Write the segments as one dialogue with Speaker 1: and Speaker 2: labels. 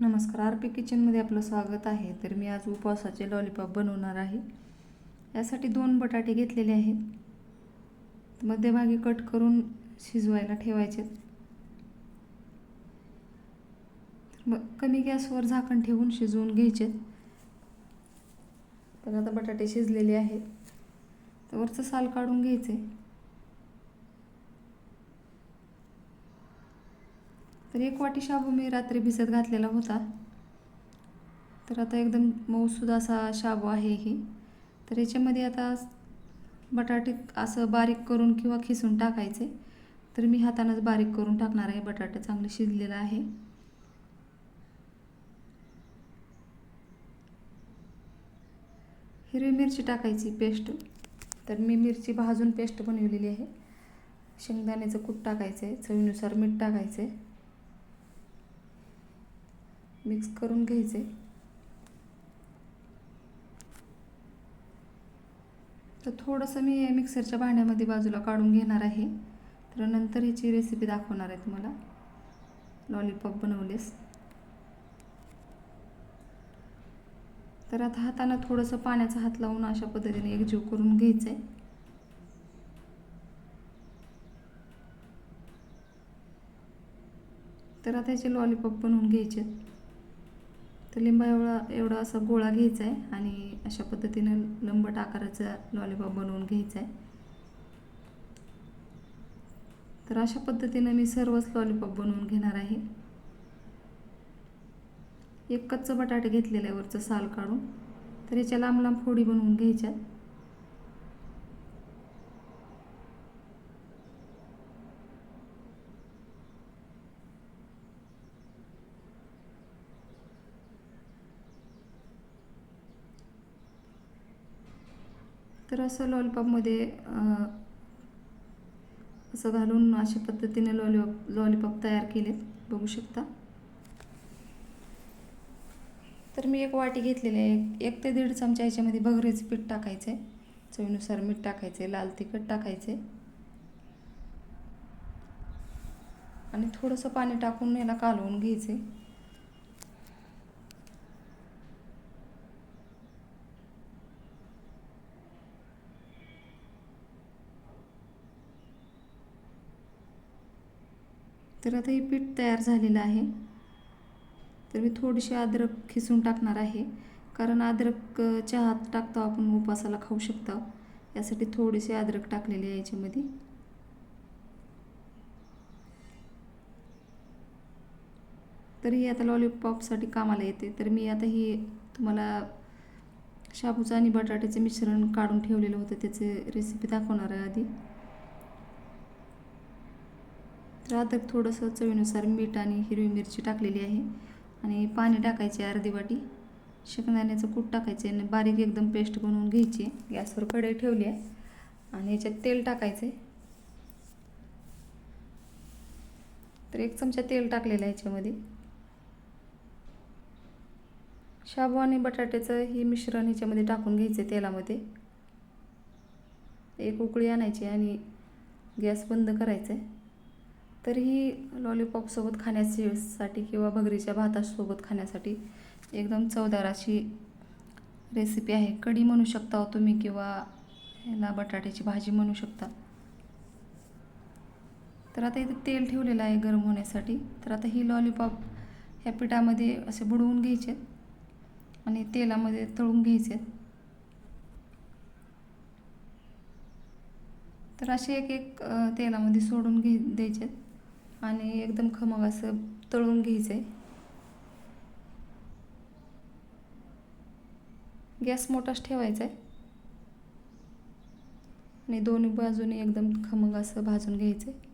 Speaker 1: नमस्कार R P किचनमध्ये आपलं स्वागत आहे. तर मी आज उपवासाचे लॉलीपॉप बनवणार आहे. यासाठी दोन बटाटे घेतलेले आहेत. मध्यभागी कट करून शिजवायला ठेवायचे मग कमी गॅसवर झाकण ठेवून शिजवून घ्यायचे तर आता बटाटे शिजलेले आहेत. तर वरचं साल काढून घ्यायचे तर एक वाटी शाबू मी रात्री भिजत घातलेला होता. तर आता एकदम मऊसूद असा शाबू आहे ही. तर याच्यामध्ये आता बटाटे असं बारीक करून किंवा खिसून टाकायचे. तर मी हातानंच बारीक करून टाकणार आहे. बटाटा चांगलं शिजलेलं आहे. हिरवी मिरची टाकायची पेस्ट. तर मी मिरची भाजून पेस्ट बनवलेली आहे. शेंगदाण्याचं कूट टाकायचं आहे चवीनुसार मीठ टाकायचं आहे मिक्स करून घ्यायचे. तर थोडंसं मी मिक्सरच्या भांड्यामध्ये बाजूला काढून घेणार आहे. तर नंतर ह्याची रेसिपी दाखवणार आहे तुम्हाला. लॉलीपॉप बनवलेस. तर आता हातानं थोडंसं पाण्याचा हात लावून अशा पद्धतीने एकजीव करून घ्यायचं. आहे तर आता ह्याचे लॉलीपॉप बनवून घ्यायचे. तर लिंबा एवढा एवढा असा गोळा घ्यायचा आहे आणि अशा पद्धतीनं लंबट आकाराचा लॉलीपॉप बनवून घ्यायचा आहे तर अशा पद्धतीनं मी सर्वच लॉलीपॉप बनवून घेणार आहे. एक कच्चं बटाटे घेतलेलं आहे वरचं साल काढून. तर याच्या लांब लांब फोडी बनवून घ्यायच्या तर असं लॉलीपॉपमध्ये असं घालून अशा पद्धतीने लॉलीपॉप लॉलीपॉप तयार केलेत बघू शकता. तर मी एक वाटी घेतलेली आहे. एक ते दीड चमचा याच्यामध्ये भगरीचं पीठ टाकायचं आहे. चवीनुसार मीठ टाकायचं आहे लाल तिखट टाकायचं आहे. आणि थोडंसं पाणी टाकून याला कालवून घ्यायचं तर आता हे पीठ तयार झालेलं आहे. तर मी थोडीशी अद्रक खिसून टाकणार आहे. कारण अद्रक चहात टाकतो आपण उपासाला खाऊ शकतो. यासाठी थोडीशी अद्रक टाकलेली आहे याच्यामध्ये. तर ही आता लॉलीपॉपसाठी कामाला येते. तर मी आता ही तुम्हाला शाबूचं आणि बटाट्याचे मिश्रण काढून ठेवलेलं होतं. त्याचे रेसिपी दाखवणार आहे आधी. तर अद्रक थोडंसं चवीनुसार मीठ आणि हिरवी मिरची टाकलेली आहे. आणि पाणी टाकायचे अर्धी वाटी. शेंगदाण्याचं कूट टाकायचे आणि बारीक एकदम पेस्ट बनवून घ्यायची. गॅसवर कढई ठेवली आहे. आणि याच्यात तेल टाकायचं. तर एक चमचा तेल टाकलेलं आहे याच्यामध्ये. शाबू आणि बटाट्याचं ही मिश्रण ह्याच्यामध्ये टाकून घ्यायचं तेलामध्ये. एक उकळी आणायची आणि गॅस बंद करायचं आहे तर ही लॉलीपॉपसोबत खाण्यासाठी किंवा भगरीच्या भातासोबत खाण्यासाठी एकदम चवदार अशी रेसिपी आहे. कढी म्हणू शकता हो तुम्ही किंवा ह्याला बटाट्याची भाजी म्हणू शकता. तर आता इथे तेल ठेवलेलं आहे गरम होण्यासाठी. तर आता ही लॉलीपॉप ह्या पिठामध्ये असे बुडवून घ्यायचे आणि तेलामध्ये तळून घ्यायचे. तर असे एक एक तेलामध्ये सोडून घे द्यायचे. आणि एकदम खमग असं तळून घ्यायचं आहे गॅस मोठाच ठेवायचा आहे आणि दोन्ही बाजूने एकदम खमंग असं भाजून घ्यायचं आहे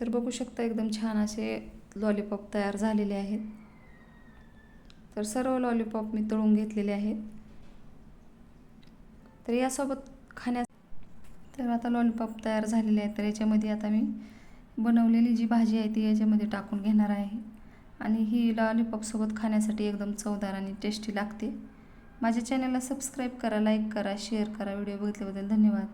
Speaker 1: तर बघू शकता एकदम छान असे लॉलीपॉप तयार झालेले आहेत. तर सर्व लॉलीपॉप मी तळून घेतलेले आहेत. तर यासोबत खाण्यास तर आता लॉलीपॉप तयार झालेले आहेत. तर याच्यामध्ये आता मी बनवलेली जी भाजी आहे ती याच्यामध्ये टाकून घेणार आहे. आणि ही लॉलीपॉपसोबत खाण्यासाठी एकदम चवदार आणि टेस्टी लागते. माझ्या चॅनलला सबस्क्राईब करा लाईक करा शेअर करा. व्हिडिओ बघितल्याबद्दल धन्यवाद.